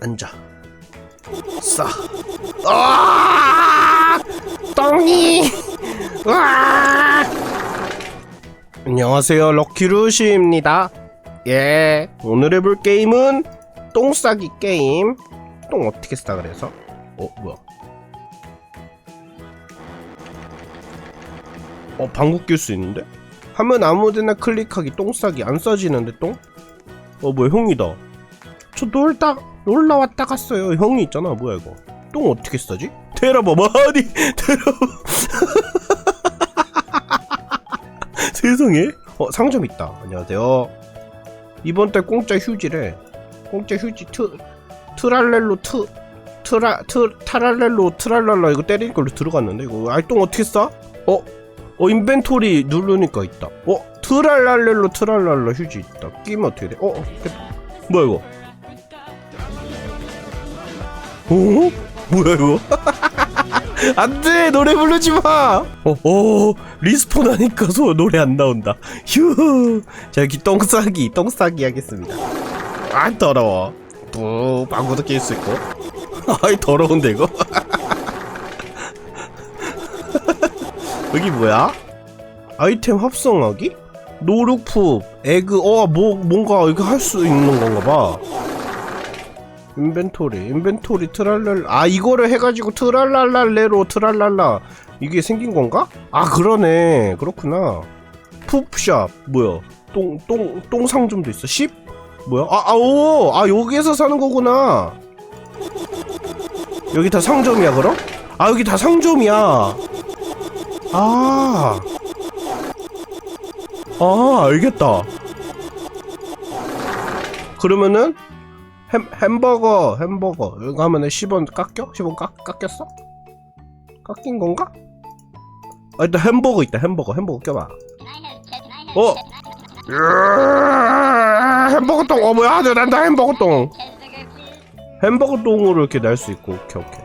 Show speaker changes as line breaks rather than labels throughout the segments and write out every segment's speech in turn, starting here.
앉아. 싸. 아! 똥이! 아! 안녕하세요, 럭키루시입니다. 예, 오늘 해볼 게임은 똥 싸기 게임. 똥 어떻게 싸 그래서? 어, 뭐야? 어, 방구 낄 수 있는데? 하면 아무데나 클릭하기 똥 싸기 안 써지는데 똥? 어, 뭐야, 형이다. 저 놀다 놀러 왔다 갔어요. 형이 있잖아. 뭐야 이거? 똥 어떻게 싸지? 테라봐 아니 테라봐. 세상에? 어 상점 있다. 안녕하세요. 이번 달 공짜 휴지래. 공짜 휴지 트 트랄렐로 트 트라 트 타랄렐로 트랄랄라 이거 때릴 걸로 들어갔는데 이거 알똥 어떻게 싸? 어? 어 인벤토리 누르니까 있다. 어 트랄랄렐로 트랄랄라 휴지 있다. 끼면 어떻게 돼? 어? 뭐야 이거? 어? 뭐야 이거? 안돼 노래 부르지 마. 어, 어 리스폰 하니까 소 노래 안 나온다. 휴. 자 여기 똥싸기 똥싸기 하겠습니다. 아 더러워. 또 방구도 낄 수 있고. 아이 더러운데 이거. 여기 뭐야? 아이템 합성하기? 노루프, 에그, 어, 뭐, 뭔가 이거 할 수 있는 건가 봐. 인벤토리, 인벤토리 트랄랄, 아, 이거를 해가지고 트랄랄랄레로 트랄랄라. 이게 생긴 건가? 아, 그러네. 그렇구나. 푹샵, 뭐야. 똥, 똥, 똥 상점도 있어. 10? 뭐야? 아, 아, 오! 아, 여기에서 사는 거구나. 여기 다 상점이야, 그럼? 아, 여기 다 상점이야. 아. 아, 알겠다. 그러면은 햄, 햄버거, 햄버거. 이거 하면은 10원 깎여? 10원 깎, 깎였어? 깎인 건가? 아, 일단 햄버거 있다, 햄버거. 햄버거 껴봐. 어! 햄버거 똥! 어, 뭐야? 나 난다, 햄버거 똥! 햄버거 똥으로 이렇게 날 수 있고, 오케이, 오케이.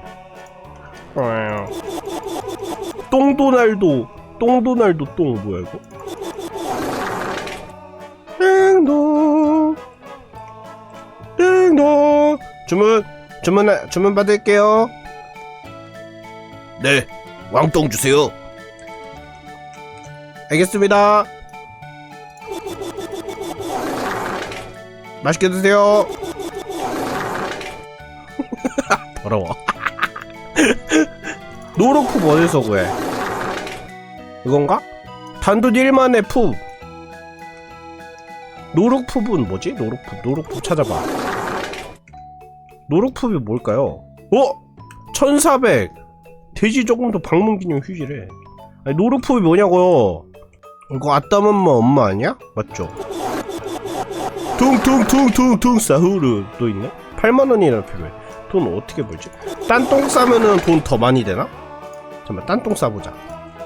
어. 똥도날도, 똥도날도 똥, 뭐야, 이거? 주문 주문 주문 받을게요. 네 왕똥 주세요. 알겠습니다. 맛있게 드세요. 더러워. 노루푸 어디서 구해. 이건가? 단돈 1만의 푸. 노룩푸은 뭐지? 노룩푸 노룩푸 찾아봐 노룩푸이 뭘까요? 어? 1400 돼지 조금 더 방문 기념 휴지래 아니 노룩푸이 뭐냐고요 이거 아따맘마 엄마 아니야? 맞죠? 퉁퉁퉁퉁퉁 사후르 또 있네? 8만원이나 필요해 돈 어떻게 벌지? 딴 똥 싸면은 돈 더 많이 되나? 잠깐만 딴 똥 싸보자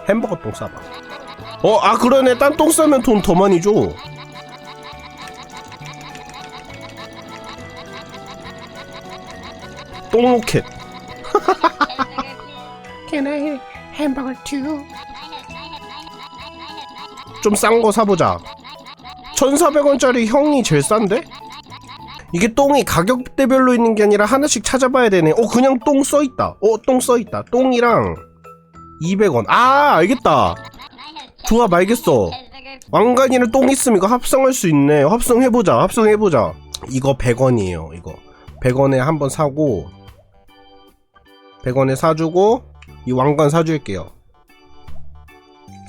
햄버거 똥 싸봐 어 아 그러네 딴 똥 싸면 돈 더 많이 줘 똥로켓
Can I have hamburger too?
좀 싼 거 사보자. 1400원짜리 형이 제일 싼데? 이게 똥이 가격대별로 있는 게 아니라 하나씩 찾아봐야 되네. 어 그냥 똥 써있다. 어 똥 써있다. 똥이랑 200원. 아 알겠다. 조합 알겠어. 왕관이랑 똥 있으면 이거 합성할 수 있네. 합성해보자. 합성해보자. 이거 100원이에요 이거. 100원에 한번 사고 100원에 사주고 이 왕관 사줄게요.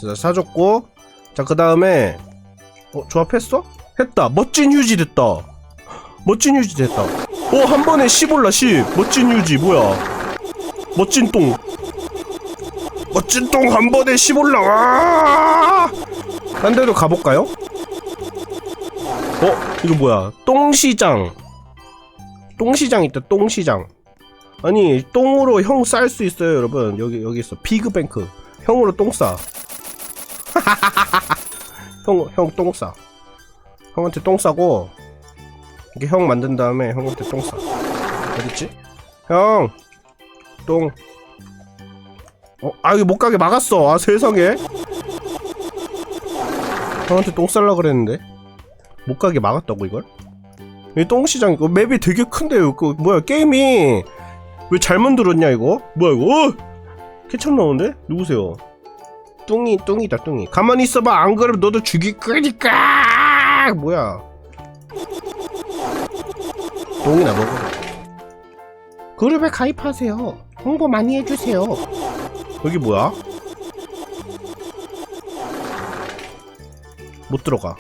자 사줬고 자 그 다음에 어 조합했어? 했다. 멋진 휴지 됐다. 멋진 휴지 됐다. 어한 번에 10 올라 10 멋진 휴지 뭐야? 멋진 똥. 멋진 똥 한 번에 10 올라. 와! 딴 데로 가볼까요? 어 이거 뭐야? 똥시장. 똥시장 있다 똥시장 아니 똥으로 형 쌀 수 있어요 여러분 여기 여기 있어 피그뱅크 형으로 똥싸 형 형 똥싸 형한테 똥 싸고 이렇게 형 만든 다음에 형한테 똥 싸 어딨지? 형 똥. 어, 아, 이거 못 가게 막았어. 아, 세상에. 형한테 똥 쌀라 그랬는데. 못 가게 막았다고, 이걸? 이 똥시장 이거 맵이 되게 큰데요 그 뭐야 게임이 왜잘 만들었냐 이거? 뭐야 이거? 어! 케첩 나오는데? 누구세요? 뚱이 뚱이다 뚱이. 가만히 있어봐. 안 그러면 너도 죽일 거니까! 뭐야? 똥이나 먹어.
그룹에 가입하세요. 홍보 많이 해주세요.
여기 뭐야? 못 들어가.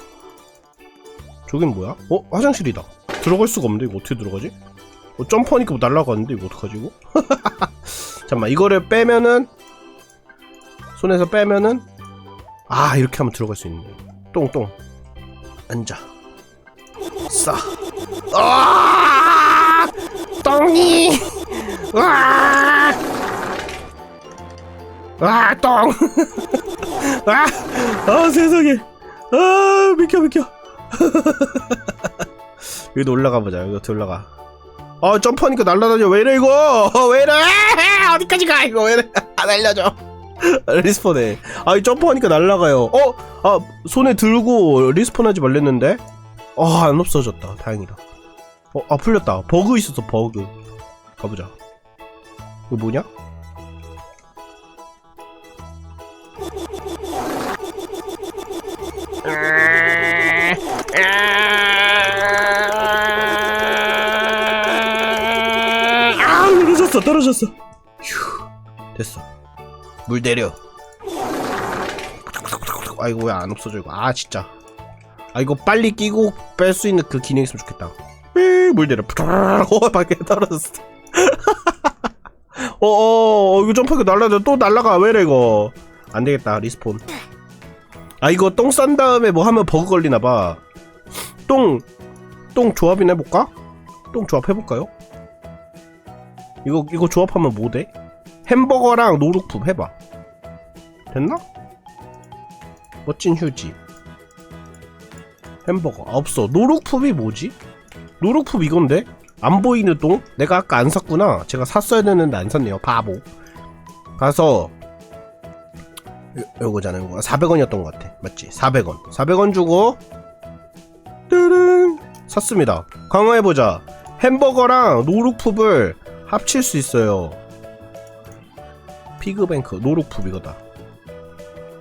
저긴 뭐야? 어? 화장실이다. 들어갈 수가 없는데 이거 어떻게 들어가지 어, 점프하니까 뭐 날라가는데 이거 어떡하지 이거 잠깐만 이거를 빼면은 손에서 빼면은 아 이렇게 하면 들어갈 수 있네 똥똥 앉아 싸 아!
똥이! 와! 와, 똥!
아! 아 세상에 아 비켜 비켜 여기도 올라가 보자 여기 올라가 아 점프하니까 날라다녀. 왜 이래 이거? 어, 왜 이래? 어디까지 가 이거? 왜 이래? 안 알려줘. 리스폰해. 아이 점프하니까 날라가요. 어? 아 손에 들고 리스폰하지 말랬는데? 아안 없어졌다. 다행이다. 어? 아 풀렸다. 버그 있었어 버그. 가보자. 이거 뭐냐? 아 떨어졌어 떨어졌어. 휴 됐어. 물 내려. 아 이거 왜안 없어져 이거? 아 진짜. 아 이거 빨리 끼고 뺄 수 있는 그 기능 있으면 좋겠다. 삐, 물 내려. 어 밖에 떨어졌어. 어어 어, 이거 점프하게 날라가 또 날라가. 왜 이래 이거? 안 되겠다 리스폰. 아 이거 똥 싼 다음에 뭐 하면 버그 걸리나봐. 똥 똥 조합이나 해볼까? 똥 조합 해볼까요? 이거 이거 조합하면 뭐 돼? 햄버거랑 노루품 해봐. 됐나? 멋진 휴지. 햄버거 아, 없어. 노루품이 뭐지? 노루품 이건데? 안 보이는 똥? 내가 아까 안 샀구나. 제가 샀어야 되는데 안 샀네요. 바보. 가서 요, 요거잖아요. 요거. 400원이었던 것 같아. 맞지? 400원. 400원 주고 뜨릉 샀습니다. 강화해보자. 햄버거랑 노루품을 합칠 수 있어요. 피그뱅크 노루품 이거다.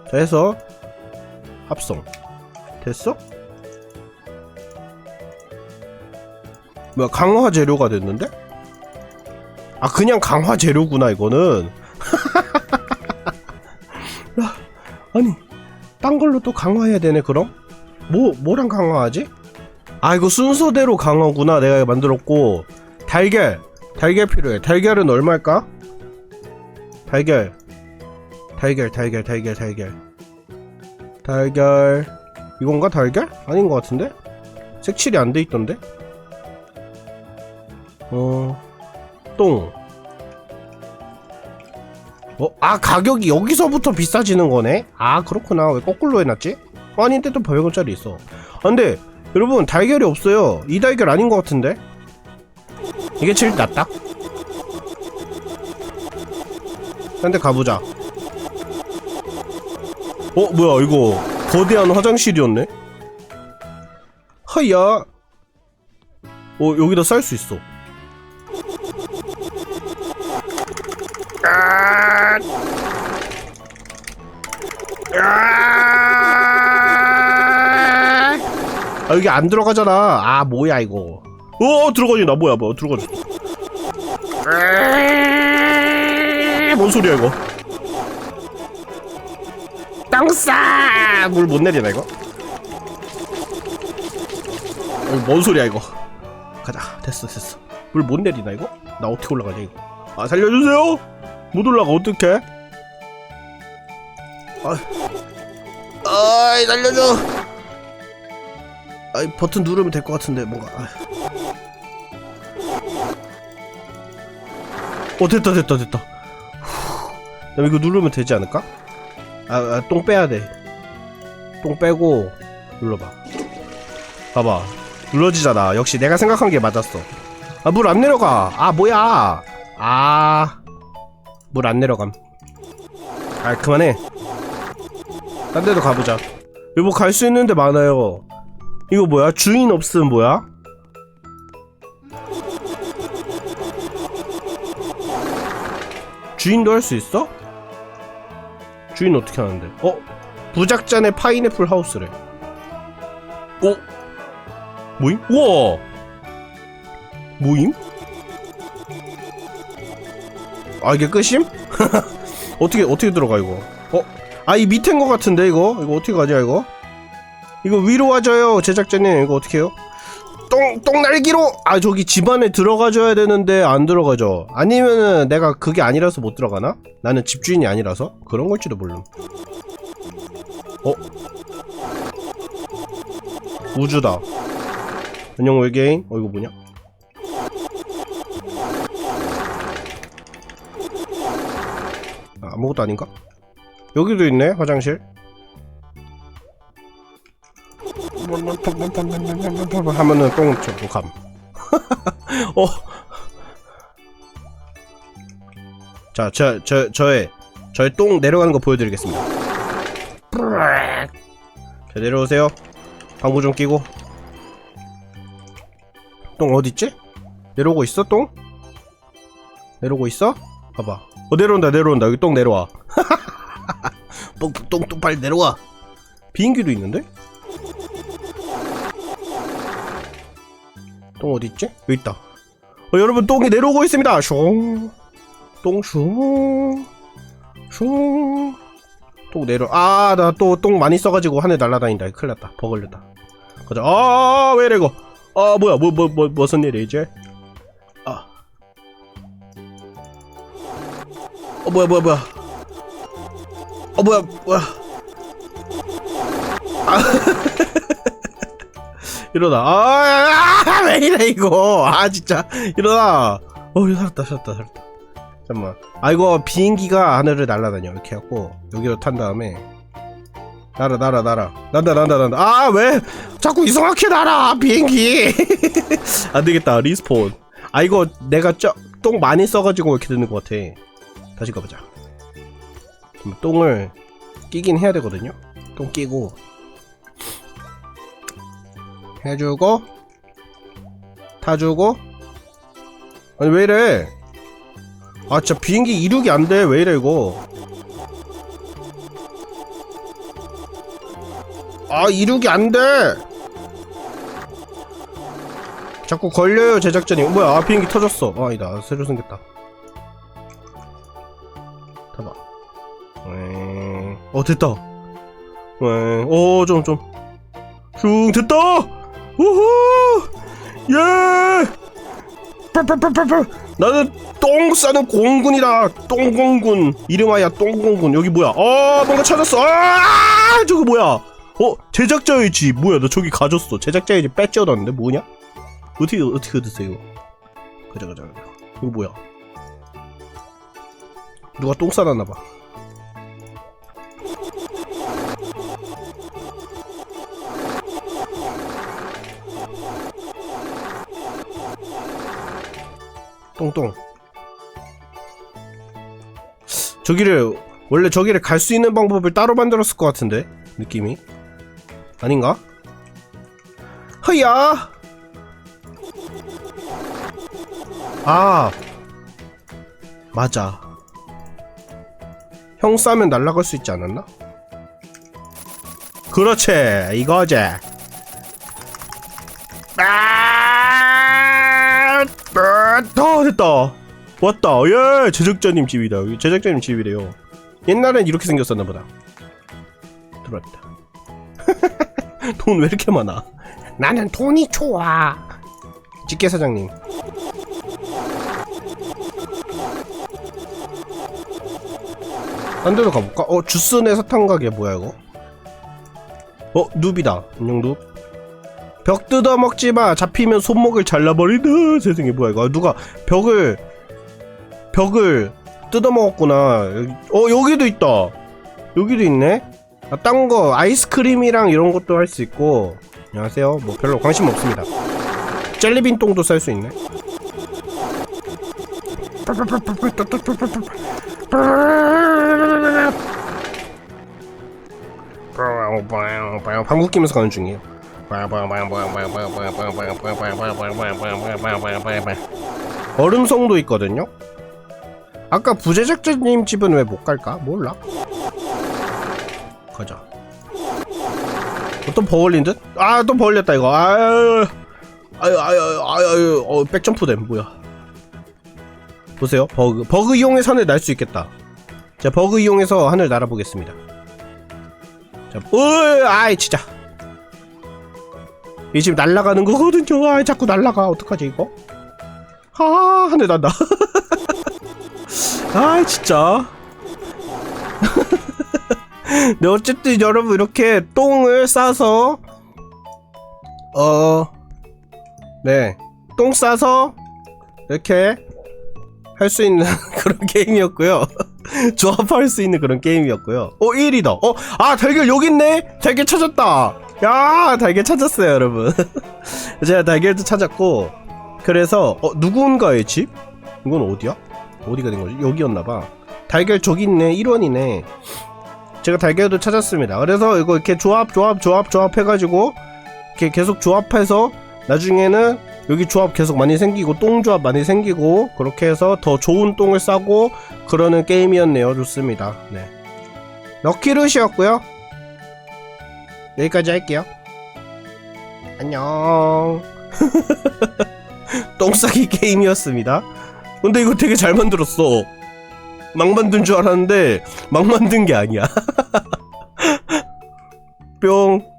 자 해서 합성 됐어? 뭐야 강화 재료가 됐는데? 아 그냥 강화 재료구나 이거는. 야, 아니 딴 걸로 또 강화해야 되네 그럼? 뭐 뭐랑 강화하지? 아 이거 순서대로 강화구나 내가 만들었고 달걀 달걀 필요해 달걀은 얼마일까? 달걀 달걀 달걀 달걀 달걀 달걀 이건가 달걀? 아닌 것 같은데? 색칠이 안 돼 있던데? 어... 똥 어? 아 가격이 여기서부터 비싸지는 거네? 아 그렇구나 왜 거꾸로 해놨지? 아닌데 또 100원짜리 있어 아 근데 여러분 달걀이 없어요 이 달걀 아닌 것 같은데? 이게 제일 낫다? 딴데 가보자. 어 뭐야 이거. 거대한 화장실이었네? 하야. 어 여기다 쌀 수 있어. 아 여기 안 들어가잖아. 아 뭐야 이거 어 들어가지. 나 뭐야 뭐 들어가지. 뭔 소리야 이거? 땅싸! 물 못 내리나 이거? 어, 뭔 소리야 이거? 가자. 됐어 됐어. 물 못 내리나 이거? 나 어떻게 올라가냐 이거? 아 살려주세요! 못 올라가 어떡해? 아. 아이 살려줘! 아이 버튼 누르면 될 것 같은데 뭔가. 아. 어 됐다 됐다 됐다 후. 나 이거 누르면 되지 않을까? 아, 아, 똥 빼야 돼. 똥 빼고 눌러봐. 봐봐. 눌러지잖아. 역시 내가 생각한 게 맞았어. 아, 물 안 내려가. 아, 뭐야. 아. 물 안 내려감. 아, 그만해. 딴 데도 가보자. 여보, 갈 수 있는데 많아요. 이거 뭐야? 주인 없음 뭐야? 주인도 할 수 있어? 주인 어떻게 하는데? 어? 부작잔의 파인애플 하우스래. 어? 모임? 우와! 모임? 아 이게 끝임? 어떻게 어떻게 들어가 이거? 어? 아 이 밑엔 거 같은데 이거? 이거 어떻게 가냐 이거? 이거 위로 와줘요 제작자님 이거 어떻게 해요? 똥 똥날기로 아 저기 집안에 들어가줘야 되는데 안 들어가죠 아니면은 내가 그게 아니라서 못 들어가나? 나는 집주인이 아니라서 그런 걸지도 모름 어? 우주다 안녕 외계인 어 이거 뭐냐? 아, 아무것도 아닌가? 여기도 있네 화장실 하면은 똥 저거 감. 어. 자, 저, 저, 저의, 저의 똥 내려가는 거 보여드리겠습니다. 자, 내려오세요. 방구 좀 끼고. 똥 어딨지? 내려오고 있어, 똥? 내려오고 있어? 봐봐. 어, 내려온다, 내려온다. 여기 똥 내려와. 똥, 똥, 똥, 빨리 내려와. 비행기도 있는데? 똥 어디 있지? 여기 있다. 어, 여러분 똥이 내려오고 있습니다. 숑, 똥 숑, 숑. 똥 내려. 아, 나 또 똥 많이 써가지고 하늘 날아다닌다. 큰일 났다. 버글렸다. 가자. 아, 왜 이래 이거? 아, 뭐야? 뭐, 뭐, 뭐, 무슨 일이야 이제? 아. 어, 뭐야, 뭐야, 뭐야? 어, 뭐야, 뭐야? 일어나. 아, 아, 왜 이래, 이거. 아, 진짜. 일어나. 어, 살았다, 살았다, 살았다. 잠깐만. 아, 이거 비행기가 하늘을 날아다녀. 이렇게 해갖고, 여기로 탄 다음에. 날아, 날아, 날아. 난다, 난다, 난다. 아, 왜? 자꾸 이상하게 날아, 비행기. 안 되겠다, 리스폰. 아, 이거 내가 저, 똥 많이 써가지고 이렇게 되는 것 같아. 다시 가보자. 똥을 끼긴 해야 되거든요. 똥 끼고. 해주고 타주고. 아니 왜 이래? 아 진짜 비행기 이륙이 안 돼. 왜 이래 이거? 아 이륙이 안 돼. 자꾸 걸려요 제작자님 어, 뭐야? 아 비행기 터졌어. 아 아니다. 새로 생겼다. 타봐. 왱. 어 됐다. 어좀좀 슝 됐다 우후! 예! 빠빠빠빠빠! 나는 똥 싸는 공군이다. 똥공군. 이름하여 똥공군. 여기 뭐야? 어, 뭔가 찾았어. 아! 저거 뭐야? 어, 제작자의 집. 뭐야? 나 저기 가졌어. 제작자의 집 빼찌어놨는데 뭐냐? 어떻게 어떻게 얻으세요? 가자 가자 가자. 이거 뭐야? 누가 똥 싸놨나 봐. 똥똥. 저기를 원래 저기를 갈 수 있는 방법을 따로 만들었을 것 같은데 느낌이 아닌가? 허야. 아 맞아. 형 싸면 날아갈 수 있지 않았나? 그렇지 이거지. 아, 됐다. 왔다. 예, 제작자님 집이다. 제작자님 집이래요. 옛날엔 이렇게 생겼었나 보다. 들어왔다. 돈 왜 이렇게 많아?
나는 돈이 좋아.
집게 사장님. 딴 데로 가볼까? 어, 주스네 사탕 가게 뭐야 이거? 어, 눕이다. 안녕 눕. 벽 뜯어 먹지 마. 잡히면 손목을 잘라버린다. 세상에 뭐야 이거? 누가 벽을 벽을 뜯어 먹었구나. 어, 여기도 있다. 여기도 있네. 아, 딴거 아이스크림이랑 이런 것도 할 수 있고. 안녕하세요. 뭐 별로 관심 없습니다. 젤리빈 똥도 쌀 수 있네. 방구 끼면서 가는 중이에요. 얼음성도 있거든요. 아까 부재작자님 집은 왜 못 갈까? 몰라. 가자. 어, 또 버울린 듯? 아, 또 버울렸다, 이거. 아유, 아유, 아유, 아유, 아유, 어, 백점프됨, 뭐야. 보세요. 버그. 버그 이용해서 하늘 날 수 있겠다. 자, 버그 이용해서 하늘 날아보겠습니다. 자, 으, 아이, 진짜. 이 지금 날아가는 거거든요. 아, 자꾸 날아가. 어떡하지, 이거? 아, 하늘 난다. 아, 진짜. 네, 어쨌든 여러분 이렇게 똥을 싸서 어, 네, 똥 싸서 이렇게 할 수 있는 그런 게임이었고요. 조합할 수 있는 그런 게임이었고요. 어, 1위다. 어, 아, 달걀 여기 있네. 달걀 찾았다. 야, 달걀 찾았어요, 여러분. 제가 달걀도 찾았고, 그래서 어, 누군가의 집? 이건 어디야? 어디가 된 거지? 여기였나봐. 달걀 저기 있네. 1원이네. 제가 달걀도 찾았습니다. 그래서 이거 이렇게 조합, 조합, 조합, 조합 해가지고 이렇게 계속 조합해서 나중에는 여기 조합 계속 많이 생기고 똥 조합 많이 생기고 그렇게 해서 더 좋은 똥을 싸고 그러는 게임이었네요. 좋습니다. 네. 럭키루시였고요. 여기까지 할게요. 안녕. 똥싸기 게임이었습니다. 근데 이거 되게 잘 만들었어. 막 만든 줄 알았는데 막 만든 게 아니야. 뿅.